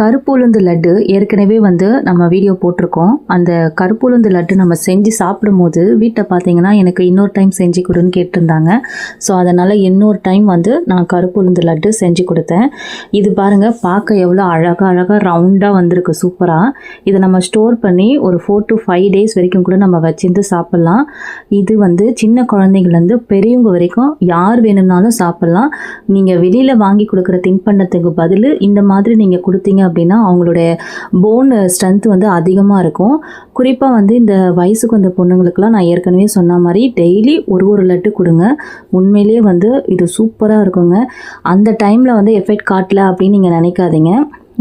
கருப்புளுந்து லட்டு ஏற்கனவே வந்து நம்ம வீடியோ போட்டிருக்கோம். அந்த கருப்புளுந்து லட்டு நம்ம செஞ்சு சாப்பிடும்போது வீட்டை பார்த்தீங்கன்னா எனக்கு இன்னொரு டைம் செஞ்சு கொடுன்னு கேட்டிருந்தாங்க. ஸோ அதனால் இன்னொரு டைம் வந்து நான் கருப்புளுந்து லட்டு செஞ்சு கொடுத்தேன். இது பாருங்கள் பார்க்க எவ்வளோ அழகாக அழகாக ரவுண்டாக வந்திருக்கு சூப்பராக இதை நம்ம ஸ்டோர் பண்ணி ஒரு ஃபோர் டு ஃபைவ் டேஸ் வரைக்கும் கூட நம்ம வச்சிருந்து சாப்பிட்லாம். இது வந்து சின்ன குழந்தைங்கள்லேருந்து பெரியவங்க வரைக்கும் யார் வேணும்னாலும் சாப்பிட்லாம். நீங்கள் வெளியில் வாங்கி கொடுக்குற தின்பண்டத்துக்கு பதில் இந்த மாதிரி நீங்கள் கொடுத்தீங்க அப்படின்னா அவங்களுடைய போன் ஸ்ட்ரென்த் வந்து அதிகமாக இருக்கும். குறிப்பாக வந்து இந்த வயசுக்கு வந்த பொண்ணுங்களுக்குலாம் நான் ஏற்கனவே சொன்ன மாதிரி டெய்லி ஒரு ஒரு லட்டு கொடுங்க. உண்மையிலேயே வந்து இது சூப்பராக இருக்குங்க. அந்த டைமில் வந்து எஃபெக்ட் காட்டல அப்படின்னு நீங்கள் நினைக்காதீங்க.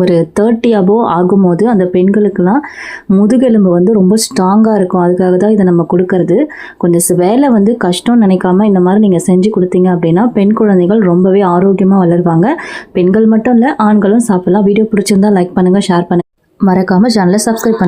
ஒரு தேர்ட்டி அபோவ் ஆகும்போது அந்த பெண்களுக்கெல்லாம் முதுகெலும்பு வந்து ரொம்ப ஸ்ட்ராங்காக இருக்கும். அதுக்காக தான் இதை நம்ம கொடுக்கறது. கொஞ்சம் வேலை வந்து கஷ்டம்னு நினைக்காம இந்த மாதிரி நீங்கள் செஞ்சு கொடுத்தீங்க அப்படின்னா பெண் குழந்தைகள் ரொம்பவே ஆரோக்கியமாக வளருவாங்க. பெண்கள் மட்டும் இல்லை ஆண்களும் சாப்பிடலாம். வீடியோ பிடிச்சிருந்தா லைக் பண்ணுங்கள் ஷேர் பண்ணுங்கள் மறக்காமல் சேனலை சப்ஸ்கிரைப் பண்ணுங்கள்